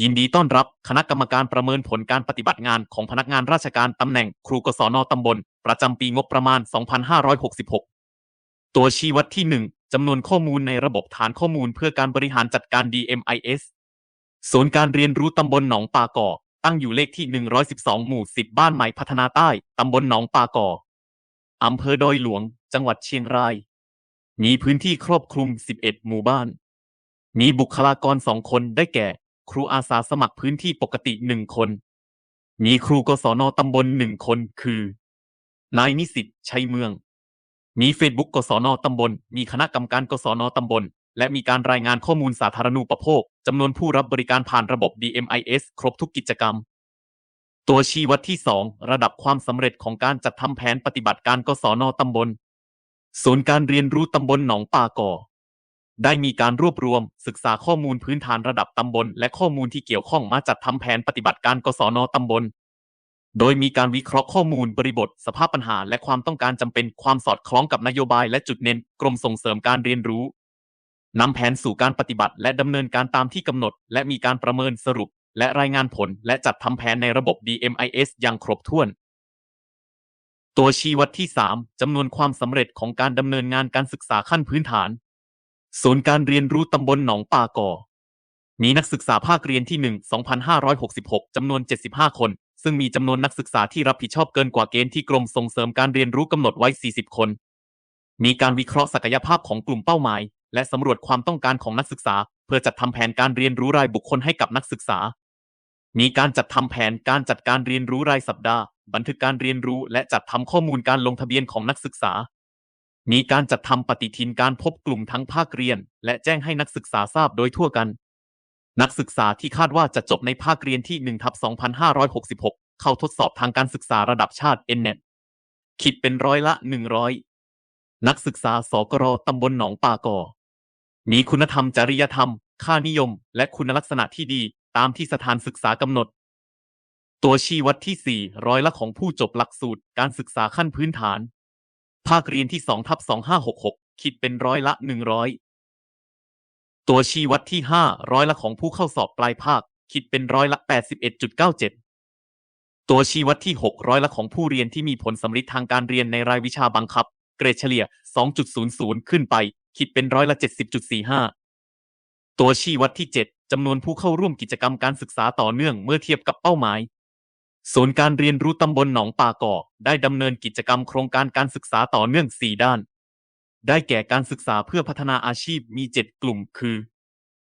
ยินดีต้อนรับคณะกรรมการประเมินผลการปฏิบัติงานของพนักงานราชการตำแหน่งครูกศนตำบล ประจำปีงบประมาณ 2566 ตัวชี้วัดที่ 1จำนวนข้อมูลในระบบฐานข้อมูลเพื่อการบริหารจัดการ DMIS ศูนย์การเรียนรู้ตำบลหนองปากอ ตั้งอยู่เลขที่ 112 หมู่ 10 บ้านใหม่พัฒนาใต้ตำบลหนองปากออำเภอดอยหลวง จังหวัดเชียงราย มีพื้นที่ครอบคลุม 11 หมู่บ้าน มีบุคลากรสองคนได้แก่ ครูอาสาสมัครพื้นที่ปกติหนึ่งคน มีครูกศนตำบลหนึ่งคนคือนายนิสิตชัยเมือง มีเฟซบุ๊กกศนตำบล มีคณะกรรมการกศนตำบล และมีการรายงานข้อมูลสาธารณูปโภคจำนวนผู้รับบริการผ่านระบบ DMIS ครบทุกกิจกรรม ตัวชี้วัดที่ 2 ระดับความสำเร็จของการจัดทำแผนปฏิบัติการกศนตำบล ศูนย์การเรียนรู้ตำบลหนองป่าก่อ ได้มีการรวบรวม ศึกษาข้อมูลพื้นฐานระดับตำบล และข้อมูลที่เกี่ยวข้องมาจัดทำแผนปฏิบัติการกศนตำบล โดยมีการวิเคราะห์ข้อมูลบริบท สภาพปัญหา และความต้องการจำเป็นความสอดคล้องกับนโยบายและจุดเน้น กรมส่งเสริมการเรียนรู้นำแผนสู่การปฏิบัติและดำเนินการตามที่กำหนด และมีการประเมินสรุป และรายงานผล และจัดทำแผนในระบบ DMIS อย่างครบถ้วน ตัวชี้วัดที่ 3 จำนวนความสำเร็จของการดำเนินงานการศึกษาขั้นพื้นฐาน ศูนย์การเรียนรู้ตำบลหนองป่าก่อ มีนักศึกษาภาคเรียนที่ 1 2,566 จำนวน 75 คน ซึ่งมีจำนวนนักศึกษาที่รับผิดชอบเกินกว่าเกณฑ์ที่กรมส่งเสริมการเรียนรู้กำหนดไว้ 40 คน มีการวิเคราะห์ศักยภาพของกลุ่มเป้าหมาย และสำรวจความต้องการของนักศึกษา เพื่อจัดทำแผนการเรียนรู้รายบุคคลให้กับนักศึกษา มีการจัดทำแผนการจัดการเรียนรู้รายสัปดาห์ บันทึกการเรียนรู้ และจัดทำข้อมูลการลงทะเบียนของนักศึกษา มีการจัดทำปฏิทินการพบกลุ่มทั้งภาคเรียน และแจ้งให้นักศึกษาทราบโดยทั่วกัน นักศึกษาที่คาดว่าจะจบในภาคเรียนที่1ทับ2566 เข้าทดสอบทางการศึกษาระดับชาติ NNET คิดเป็นร้อยละ 100 นักศึกษาสกรตำบลหนองป่าก่อมีคุณธรรมจริยธรรม ค่านิยม และคุณลักษณะที่ดีตามที่สถานศึกษากำหนด ตัวชี้วัดที่ 4 ร้อยละของผู้จบหลักสูตรการศึกษาขั้นพื้นฐาน ภาคเรียนที่2ทับ2566 คิดเป็นร้อยละ 100 ตัวชี้วัดที่ 5 ร้อยละของผู้เข้าสอบปลายภาค คิดเป็นร้อยละ 81.97 ตัวชี้วัดที่ 6 ร้อยละของผู้เรียนที่มีผลสำลิดทางการเรียนในรายวิชาบังคับ เกรดเฉลี่ย 2.00 ขึ้นไป คิดเป็นร้อยละ 70.45 ตัวชี้วัดที่ 7จำนวนผู้เข้าร่วมกิจกรรมการศึกษาต่อเนื่องเมื่อเทียบกับเป้าหมาย ศูนย์การเรียนรู้ตำบลหนองป่าก่อได้ดำเนินกิจกรรมโครงการการศึกษาต่อเนื่อง 4 ด้าน ได้แก่การศึกษาเพื่อพัฒนาอาชีพมี 7 กลุ่ม คือ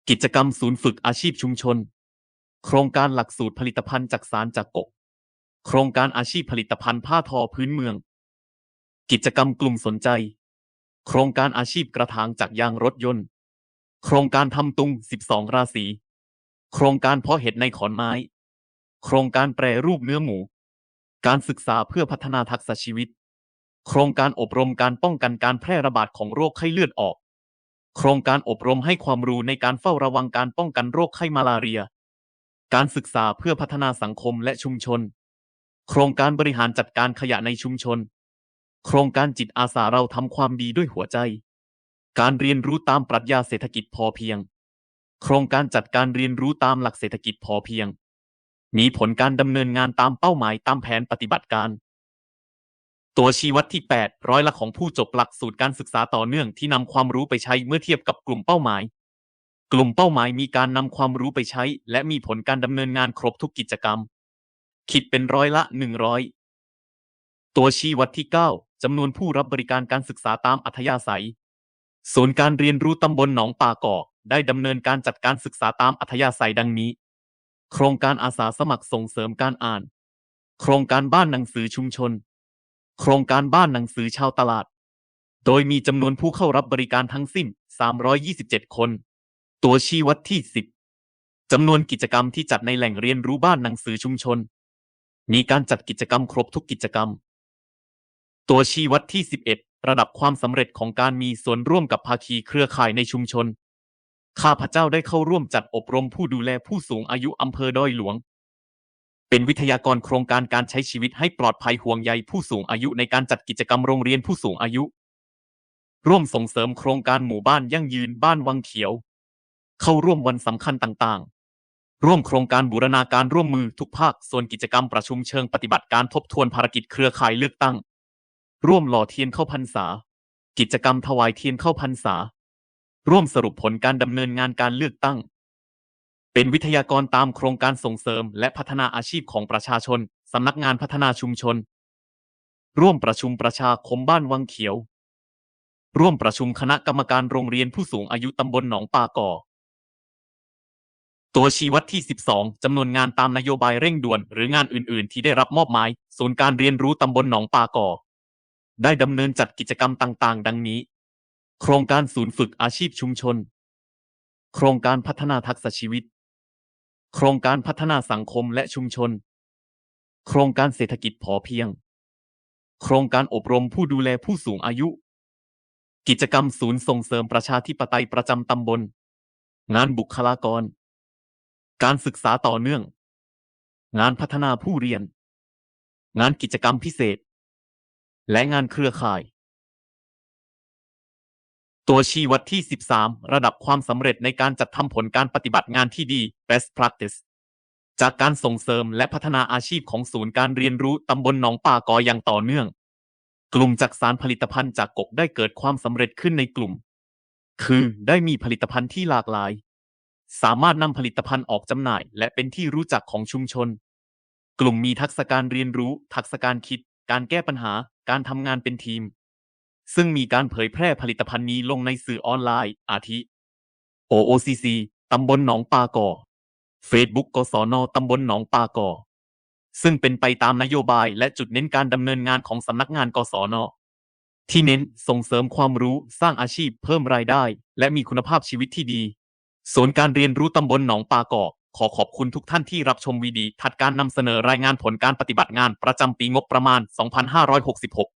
กิจกรรมศูนย์ฝึกอาชีพชุมชน โครงการหลักสูตรผลิตภัณฑ์จากสารจากกก โครงการอาชีพผลิตภัณฑ์ผ้าทอพื้นเมือง กิจกรรมกลุ่มสนใจ โครงการอาชีพกระถางจากยางรถยนต์ โครงการทำตุง 12 ราศี โครงการเพาะเห็ดในขอนไม้ โครงการแปรรูปเนื้อหมู การศึกษาเพื่อพัฒนาทักษะชีวิต โครงการอบรมการป้องกันการแพร่ระบาดของโรคไข้เลือดออก โครงการอบรมให้ความรู้ในการเฝ้าระวังการป้องกันโรคไข้มาลาเรีย การศึกษาเพื่อพัฒนาสังคมและชุมชน โครงการบริหารจัดการขยะในชุมชน โครงการจิตอาสาเราทำความดีด้วยหัวใจ การเรียนรู้ตามปรัชญาเศรษฐกิจพอเพียง โครงการจัดการเรียนรู้ตามหลักเศรษฐกิจพอเพียง มีผลการดำเนินงานตามเป้าหมายตามแผนปฏิบัติการ ตัวชี้วัดที่ 8 ร้อยละของผู้จบหลักสูตรการศึกษาต่อเนื่องที่นำความรู้ไปใช้เมื่อเทียบกับกลุ่มเป้าหมาย กลุ่มเป้าหมายมีการนำความรู้ไปใช้ และมีผลการดำเนินงานครบทุกกิจกรรม คิดเป็นร้อยละ 100 ตัวชี้วัดที่ 9จำนวนผู้รับบริการการศึกษาตามอัธยาศัยศูนย์การเรียนรู้ตำบลหนองป่าก่อได้ดำเนินการจัดการศึกษาตามอัธยาศัยดังนี้ โครงการอาสาสมัครส่งเสริมการอ่าน โครงการบ้านหนังสือชุมชน โครงการบ้านหนังสือชาวตลาด โดยมีจำนวนผู้เข้ารับบริการทั้งสิ้น 327 คน ตัวชี้วัดที่ 10จำนวนกิจกรรมที่จัดในแหล่งเรียนรู้บ้านหนังสือชุมชน มีการจัดกิจกรรมครบทุกกิจกรรม ตัวชี้วัดที่ 11 ระดับความสำเร็จของการมีส่วนร่วมกับภาคีเครือข่ายในชุมชน ข้าพเจ้าได้เข้าร่วมจัดอบรมผู้ดูแลผู้สูงอายุอำเภอดอยหลวง เป็นวิทยากรโครงการการใช้ชีวิตให้ปลอดภัยห่วงใยผู้สูงอายุในการจัดกิจกรรมโรงเรียนผู้สูงอายุ ร่วมส่งเสริมโครงการหมู่บ้านยั่งยืนบ้านวังเขียว เข้าร่วมวันสำคัญต่างๆ ร่วมโครงการบูรณาการร่วมมือทุกภาค ส่วนกิจกรรมประชุมเชิงปฏิบัติการทบทวนภารกิจเครือข่ายเลือกตั้ง ร่วมหล่อเทียนเข้าพรรษา กิจกรรมถวายเทียนเข้าพรรษา ร่วมสรุปผลการดำเนินงานการเลือกตั้ง เป็นวิทยากรตามโครงการส่งเสริมและพัฒนาอาชีพของประชาชน สำนักงานพัฒนาชุมชน ร่วมประชุมประชาคมบ้านวังเขียว ร่วมประชุมคณะกรรมการโรงเรียนผู้สูงอายุตำบลหนองปาก่อ ตัวชี้วัดที่ 12 จำนวนงานตามนโยบายเร่งด่วน หรืองานอื่น ๆ ที่ได้รับมอบหมาย ศูนย์การเรียนรู้ตำบลหนองปาก่อ ได้ดำเนินจัดกิจกรรมต่าง ๆ ดังนี้ โครงการศูนย์ฝึกอาชีพชุมชน โครงการพัฒนาทักษะชีวิต โครงการพัฒนาสังคมและชุมชน โครงการเศรษฐกิจพอเพียง โครงการอบรมผู้ดูแลผู้สูงอายุ กิจกรรมศูนย์ส่งเสริมประชาธิปไตยประจำตำบล งานบุคลากร การศึกษาต่อเนื่อง งานพัฒนาผู้เรียน งานกิจกรรมพิเศษ และงานเครือข่าย ตัวชี้วัดที่ 13 ระดับความสำเร็จในการจัดทำผลการปฏิบัติงานที่ดี best practice จากการส่งเสริมและพัฒนาอาชีพของศูนย์การเรียนรู้ตำบลหนองป่ากออย่างต่อเนื่อง กลุ่มจักสารผลิตภัณฑ์จากกกได้เกิดความสำเร็จขึ้นในกลุ่ม คือได้มีผลิตภัณฑ์ที่หลากหลาย สามารถนำผลิตภัณฑ์ออกจำหน่าย และเป็นที่รู้จักของชุมชน กลุ่มมีทักษะการเรียนรู้ ทักษะการคิด การแก้ปัญหา การทำงานเป็นทีม ซึ่งมีการเผยแพร่ผลิตภัณฑ์นี้ลงในสื่อออนไลน์ อาทิ OOCC ตำบลหนองปาก่อ Facebook กศนตำบลหนองปาก่อซึ่งเป็นไปตามนโยบายและจุดเน้นการดำเนินงานของสำนักงานกศนที่เน้นส่งเสริมความรู้สร้างอาชีพเพิ่มรายได้ และมีคุณภาพชีวิตที่ดีศูนย์การเรียนรู้ตำบลหนองปากอขอขอบคุณทุกท่านที่รับชมวีดีทัดการนำเสนอรายงานผลการปฏิบัติงานประจำปีงบประมาณ 2566